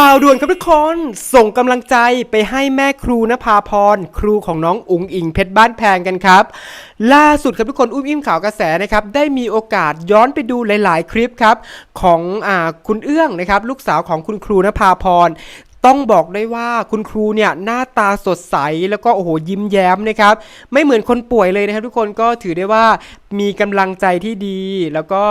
ข่าวด่วนครับทุกคน ส่งกำลังใจไปให้แม่ครูนภาพร ครูของน้องอุ๋งอิงเพชรบ้านแพงกันครับ ล่าสุดครับทุกคนอุ้มอิ่มข่าวกระแสนะครับ ได้มีโอกาสย้อนไปดูหลาย ๆ คลิปครับ ของอคุณเอื้องนะครับ ลูกสาวของคุณครูนภาพรต้องบอกได้ว่าคุณครูเนี่ยหน้าตาสดใสแล้วก็โอ้โหยิ้มแย้มนะครับไม่เหมือนคนป่วยเลยนะครับทุกคนก็ถือได้ว่า มีกำลังใจที่ดี แล้วก็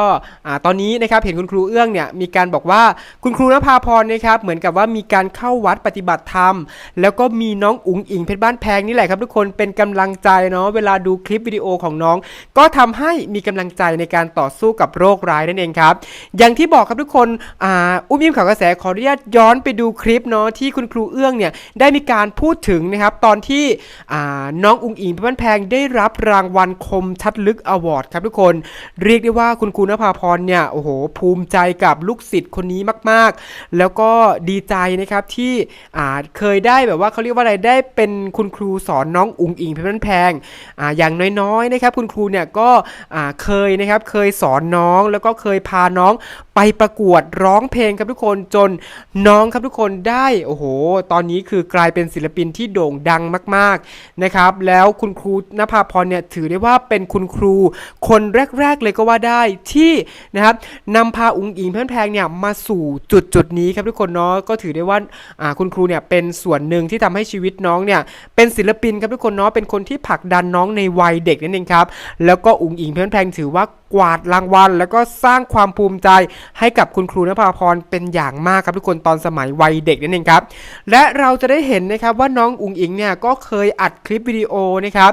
ตอนนี้นะครับเห็นคุณครูเอื้องเนี่ยมีการบอกว่าคุณครูนภาพรนะครับเหมือนกับว่ามีการเข้าวัดปฏิบัติธรรม แล้วก็มีน้องอุ๋งอิงเพชรบ้านแพงนี่แหละครับทุกคนเป็นกำลังใจเนาะเวลาดูคลิปวิดีโอของน้อง ก็ทำให้มีกำลังใจในการต่อสู้กับโรคร้ายนั่นเองครับอย่างที่บอกครับทุกคนอ,อุ้มอิ่มข่าวกระแสขออนุญาตย้อนไปดูคลิปเนาะที่คุณครูเอื้องเนี่ยได้มีการพูดถึงนะครับตอนที่น้องอุ๋งอิงเพชรบ้านแพงได้รับรางวัลคมชัดลึกอวอร์ดครับทุกคนเรียกได้ว่าคุณครูนภาพรเนี่ยโอ้โหภูมิใจกับลูกศิษย์คนนี้มาก ๆ แล้วก็ดีใจนะครับที่อ่าเคยได้แบบว่าเขาเรียกว่าอะไรได้เป็นคุณครูสอนน้องอุ๋งอิงเพชรบ้านแพงอ่าอย่างน้อยๆนะครับคุณครูเนี่ยก็อ่าเคยนะครับเคยสอนน้องแล้วก็เคยพาน้องไปประกวดร้องเพลงครับทุกคนจนน้องครับทุกคนได้โอ้โห ตอนนี้คือกลายเป็นศิลปินที่โด่งดังมาก ๆนะครับ แล้วคุณครูนภาพรเนี่ยถือได้ว่าเป็นคุณครูคนแรก ๆ เลยก็ว่าได้ที่นะครับนำพาอุ๋งอิงเพชรแพงเนี่ยมาสู่จุดจุดๆนี้ครับทุกคนเนาะก็ถือได้ว่าคุณครูเนี่ยเป็นส่วนหนึ่งที่ทำให้ชีวิตน้องเนี่ยเป็นศิลปินครับทุกคนเนาะเป็นคนที่ผลักดันน้องในวัยเด็กนั่นเองครับแล้วก็อุ๋งอิงเพชรแพงถือว่า กวาดรางวัล แล้วก็สร้างความภูมิใจให้กับคุณครูนภาพรเป็นอย่างมากครับทุกคนตอนสมัยวัยเด็กนั่นเองครับ และเราจะได้เห็นนะครับว่าน้องอุ๋งอิงเนี่ยก็เคยอัดคลิปวิดีโอนะครับ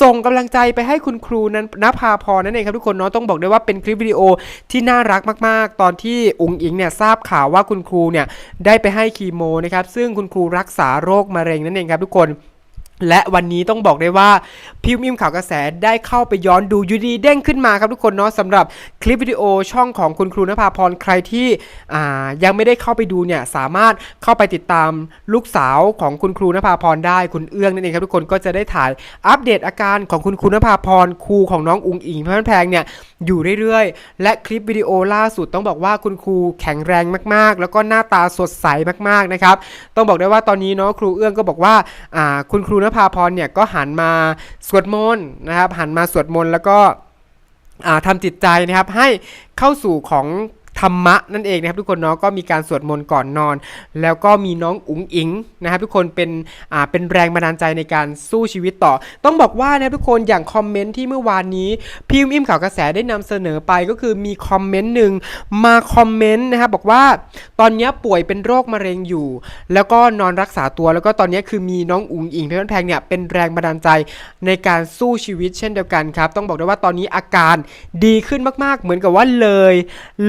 ส่งกำลังใจไปให้คุณครูนั้นนภาพรนั่นเองครับทุกคนเนาะต้องบอกได้ว่าเป็นคลิปวิดีโอที่น่ารักมาก ๆ ตอนที่อุ๋งอิงเนี่ยทราบข่าวว่าคุณครูเนี่ยได้ไปให้คีโมนะครับซึ่งคุณครูรักษาโรคมะเร็งนั่นเองครับทุกคน และวันนี้ต้องบอกได้ว่าพิมพ์อิมข่าวกระแสได้เข้าไปย้อนดูยูดีเด้งขึ้นมาครับทุกคนเนาะสำหรับคลิปวิดีโอช่องของคุณครูนภาพรใครที่ยังไม่ได้เข้าไปดูเนี่ยสามารถเข้าไปติดตามลูกสาวของคุณครูนภาพรได้คุณเอื้องนั่นเองครับทุกคนก็จะได้ถ่ายอัปเดตอาการของคุณครูนภาพรครูของน้องอุงอิงพื่อนแพงเนี่ยอยู่เรื่อยๆ และคลิปวิดีโอล่าสุดต้องบอกว่าคุณครูแข็งแรงมากๆ แล้วก็หน้าตาสดใสมากๆนะครับต้องบอกได้ว่าตอนนี้เนาะครูเอื้องก็บอกว่าอ่าคุณครูนภาพรเนี่ยก็หันมาสวดมนต์นะครับหันมาสวดมนต์แล้วก็ทำทำจิตใจนะครับให้เข้าสู่ของ ธรรมะนั่นเองนะครับทุกคนเนาะก็มีการสวดมนต์ก่อนนอน แล้วก็มีน้องอุ๋งอิงนะครับทุกคนเป็นอ่าเป็นแรงบันดาลใจในการสู้ชีวิตต่อ ต้องบอกว่านะครับทุกคนอย่างคอมเมนต์ที่เมื่อวานนี้พิมพ์อิมข่าวกระแสได้นำเสนอไปก็คือมีคอมเมนต์หนึ่งมาคอมเมนต์นะครับบอกว่าตอนนี้ป่วยเป็นโรคมะเร็งอยู่ แล้วก็นอนรักษาตัวแล้วก็ตอนนี้คือมีน้องอุ๋งอิงเพชรบ้านแพงเนี่ยเป็นแรงบันดาลใจในการสู้ชีวิตเช่นเดียวกันครับ ต้องบอกได้ว่าตอนนี้อาการดีขึ้นมากๆ เหมือนกับว่าเลย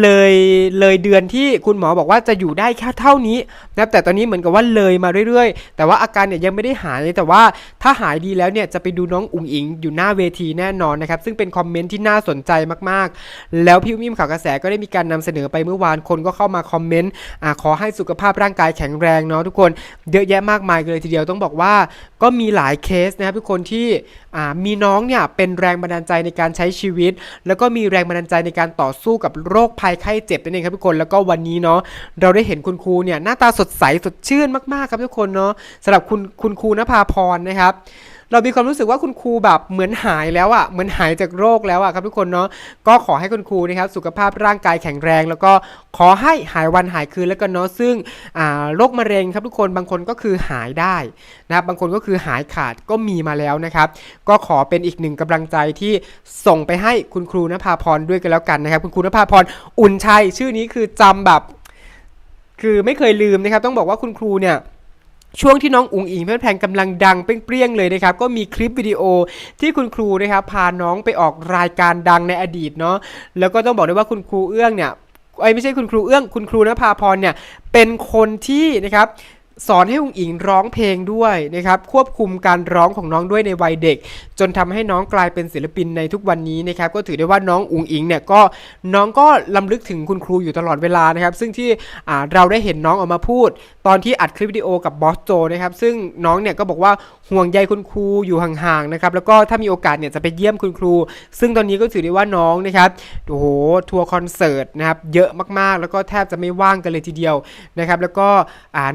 เลยเลยเดือนที่คุณหมอบอกว่าจะอยู่ได้แค่เท่านี้นะครับแต่ตอนนี้เหมือนกับว่าเลยมาเรื่อยๆ แต่ว่าอาการเนี่ยยังไม่ได้หายเลยแต่ว่าถ้าหายดีแล้วเนี่ยจะไปดูน้องอุ๋งอิงอยู่หน้าเวทีแน่นอนนะครับซึ่งเป็นคอมเมนต์ที่น่าสนใจมากๆ แล้วพี่มิมข่าวกระแสก็ได้มีการนำเสนอไปเมื่อวานคนก็เข้ามาคอมเมนต์อขอให้สุขภาพร่างกายแข็งแรงเนาะทุกคนเยอะแยะมากมายเลยทีเดียวต้องบอกว่าก็มีหลายเคสนะครับทุกคนที่มีน้องเนี่ยเป็นแรงบันดาลใจในการใช้ชีวิต แล้วก็มีแรงบันดาลใจในการต่อสู้กับโรคภัยไข้เจ็บนั่นเองครับทุกคนแล้วก็วันนี้เนาะเราได้เห็นคุณครูเนี่ยหน้าตาสดใสสดชื่นมากๆครับทุกคนเนาะสำหรับคุณคุณครูนภาพรนะครับ เรามีความรู้สึกว่าคุณครูแบบเหมือนหายแล้วอะ่ะเหมือนหายจากโรคแล้วอะ่ะครับทุกคนเนาะก็ขอให้คุณครูนะครับสุขภาพร่างกายแข็งแรง แล้วก็ขอให้หายวันหายคืนแล้วกันเนาะซึ่งโรคมะเร็งครับทุกคนบางคนก็คือหายได้นะครับบางคนก็คือหายขาดก็มีมาแล้วนะครับ ก็ขอเป็นอีกหนึ่งกำลังใจที่ส่งไปให้คุณครูนภาพรด้วยกันแล้วกันนะครับ คุณครูนภาพรอุ่นชัยชื่อนี้คือจำแบบ คือไม่เคยลืมนะครับ ต้องบอกว่าคุณครูเนี่ย ช่วงที่น้องอุ๋งอิงเพื่อนแพงกำลังดังเปรี้ยงเลยนะครับก็มีคลิปวิดีโอที่คุณครูนะครับพาน้องไปออกรายการดังในอดีตเนาะแล้วก็ต้องบอกได้ว่าคุณครูเอื้องเนี่ยไอ้ไม่ใช่คุณครูเอื้องคุณครูนภาพรเนี่ยเป็นคนที่นะครับ สอนให้อุงอิงร้องเพลงด้วยนะครับควบคุมการร้องของน้องด้วยในวัยเด็ก จนทำให้น้องกลายเป็นศิลปินในทุกวันนี้นะครับก็ถือได้ว่าน้องอุ๋งอิงเนี่ยก็น้องก็ลำลึกถึงคุณครูอยู่ตลอดเวลานะครับ ซึ่งที่เราได้เห็นน้องออกมาพูด ตอนที่อัดคลิปวิดีโอกับบอสโจนะครับซึ่งน้องเนี่ยก็บอกว่าห่วงใยคุณครูอยู่ห่างๆนะครับแล้วก็ถ้ามีโอกาสเนี่ยจะไปเยี่ยมคุณครู ซึ่งตอนนี้ก็ถือได้ว่าน้องนะครับโอ้โหทัวร์คอนเสิร์ตนะครับเยอะมากๆ แล้วก็แทบจะไม่ว่างกันเลยทีเดียวนะครับแล้วก็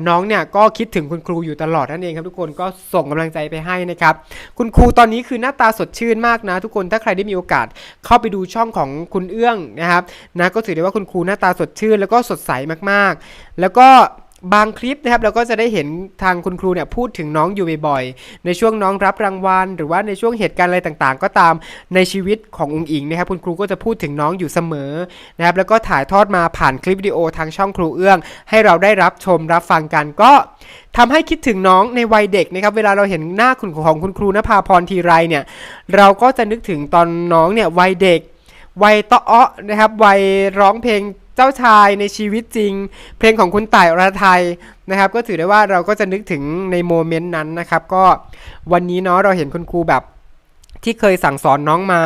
น้องเนี่ยก็คิดถึงคุณครูอยู่ตลอดนั่นเองครับทุกคนก็ส่งกำลังใจไปให้นะครับ คุณครูตอนนี้คือหน้าตาสดชื่นมากนะ ทุกคนถ้าใครได้มีโอกาสเข้าไปดูช่องของคุณเอื้องนะครับนะก็ถือได้ว่าคุณครูหน้าตาสดชื่น แล้วก็สดใสมากๆ แล้วก็ บางคลิปนะครับเราก็จะได้เห็นทางคุณครูเนี่ยพูดถึงน้องอยู่บ่อยๆในช่วงน้องรับรางวัล หรือว่าในช่วงเหตุการณ์อะไรต่างๆ ก็ตามในชีวิตขององค์อิงนะครับคุณครูก็จะพูดถึงน้องอยู่เสมอนะครับแล้วก็ถ่ายทอดมาผ่านคลิปวิดีโอทางช่องครูเอื้อง ให้เราได้รับชมรับฟังกันก็ทำให้คิดถึงน้องในวัยเด็กนะครับเวลาเราเห็นหน้าคุณของคุณครูนภาพรทีไรเนี่ยเราก็จะนึกถึงตอนน้องเนี่ยวัยเด็กวัยเตาะเอ้อนะครับวัยร้องเพลง เจ้าชายในชีวิตจริง เพลงของคุณต่ายอรไทยนะครับ ก็ถือได้ว่าเราก็จะนึกถึงในโมเมนต์นั้นนะครับ ก็วันนี้เนาะเราเห็นคุณครูแบบ ที่เคยสั่งสอนน้องมา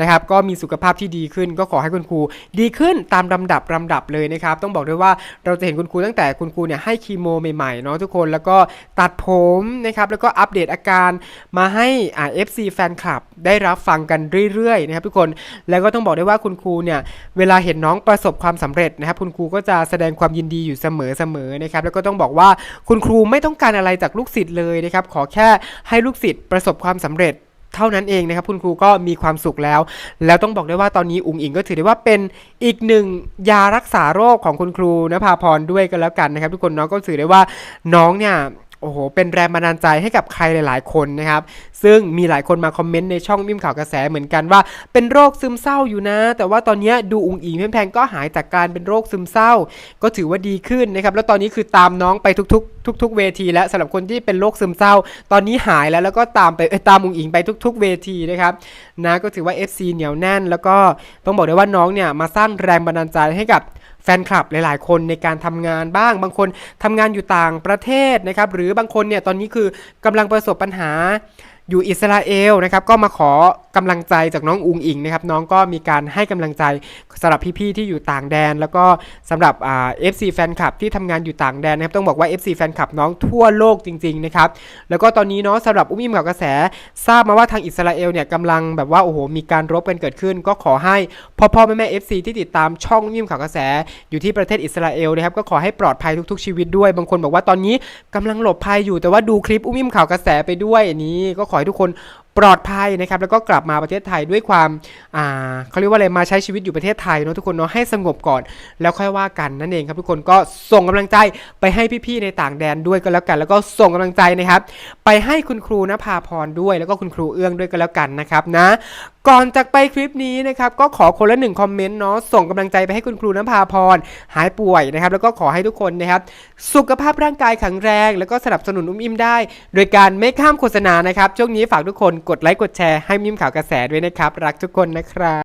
นะครับก็มีสุขภาพที่ดีขึ้น ก็ขอให้คุณครู ดีขึ้นตามลำดับลำดับเลยนะครับ ต้องบอกด้วยว่าเราจะเห็นคุณครูตั้งแต่คุณครูเนี่ยให้คีโมใหม่ๆเนาะทุกคนแล้วก็ตัดผมนะครับแล้วก็อัปเดตอาการมาให้อ่า FC แฟนคลับได้รับฟังกันเรื่อยๆนะครับทุกคนแล้วก็ต้องบอกได้ว่าคุณครูเนี่ยเวลาเห็นน้องประสบความสำเร็จนะครับ คุณครูก็จะแสดงความยินดีอยู่เสมอๆนะครับแล้วก็ต้องบอกว่าคุณครูไม่ต้องการอะไรจากลูกศิษย์เลยนะครับขอแค่ให้ลูกศิษย์ประสบความสำเร็จ เท่านั้นเองนะครับคุณครูก็มีความสุขแล้ว แล้วต้องบอกได้ว่าตอนนี้อุ๋งอิงก็ถือได้ว่าเป็นอีกหนึ่งยารักษาโรคของคุณครูนภาพรด้วยกันแล้วกันนะครับ ทุกคนน้องก็ถือได้ว่าน้องเนี่ย โอ้โห เป็นแรงบันดาลใจให้กับใครหลาย ๆ คนนะครับ ซึ่งมีหลายคนมาคอมเมนต์ในช่องมิมข่าวกระแสเหมือนกันว่า เป็นโรคซึมเศร้าอยู่นะ แต่ว่าตอนนี้ดูอุงอิงแพงๆก็หายจากการเป็นโรคซึมเศร้า ก็ถือว่าดีขึ้นนะครับ แล้วตอนนี้คือตามน้องไปทุก ๆทุกๆเวทีแล้วสำหรับคนที่เป็นโรคซึมเศร้า ตอนนี้หายแล้วแล้วก็ตามไปตามอุงอิงไปทุก ๆ เวทีนะครับนะก็ถือว่า FC เหนียวแน่น แล้วก็ต้องบอกได้ว่าน้องเนี่ยมาสร้างแรงบันดาลใจให้กับ แฟนคลับหลาย ๆ คนในการทำงานบ้าง บางคนทำงานอยู่ต่างประเทศนะครับ หรือบางคนเนี่ยตอนนี้คือกำลังประสบปัญหา อยู่อิสราเอลนะครับก็มาขอกำลังใจจากน้องอุงอิงนะครับน้องก็มีการให้กำลังใจสำหรับพี่ๆที่อยู่ต่างแดน แล้วก็สำหรับเอ่า FC แฟนคลับที่ทำงานอยู่ต่างแดนนะครับต้องบอกว่า FC แฟนคลับน้องทั่วโลกจริงๆนะครับแล้วก็ตอนนี้เนาะสำหรับอุ้มอิ่มข่าวกระแส ทราบมาว่าทางอิสราเอลเนี่ยกำลังแบบว่าโอ้โหมีการรบกันเกิดขึ้น ก็ขอให้พ่อพ่อแม่แม่ FC ที่ติดตามช่องอุ้มอิ่มข่าวกระแส อยู่ที่ประเทศอิสราเอลนะครับก็ขอให้ปลอดภัยทุกๆ ชีวิตด้วย บางคนบอกว่าตอนนี้กำลังหลบภัยอยู่แต่ว่าดูคลิปอุ้มอิมข่าวกระแสไปด้วยนี้ก็ขอให้ทุกคนปลอดภัยนะครับแล้วก็กลับมาประเทศไทยด้วยความอ่าเขาเรียกว่าอะไรมาใช้ชีวิตอยู่ประเทศไทยเนาะทุกคนเนาะให้สงบก่อน แล้วค่อยว่ากันนั่นเองครับทุกคนก็ส่งกำลังใจไปให้พี่ๆในต่างแดนด้วยก็แล้วกัน แล้วก็ส่งกำลังใจนะครับ ไปให้คุณครูนภาพรด้วย แล้วก็คุณครูเอื้องด้วยก็แล้วกันนะครับนะก่อนจากไปคลิปนี้นะครับก็ขอคนละหนึ่งคอมเมนต์เนาะส่งกำลังใจไปให้คุณครูนภาพรหายป่วยนะครับ แล้วก็ขอให้ทุกคนนะครับ สุขภาพร่างกายแข็งแรง แล้วก็สนับสนุนอุ้มอิ่มได้ โดยการไม่ข้ามโฆษณานะครับช่วงนี้ฝากทุกคนกดไลค์กดแชร์ให้มิมข่าวกระแสด้วยนะครับ รักทุกคนนะครับ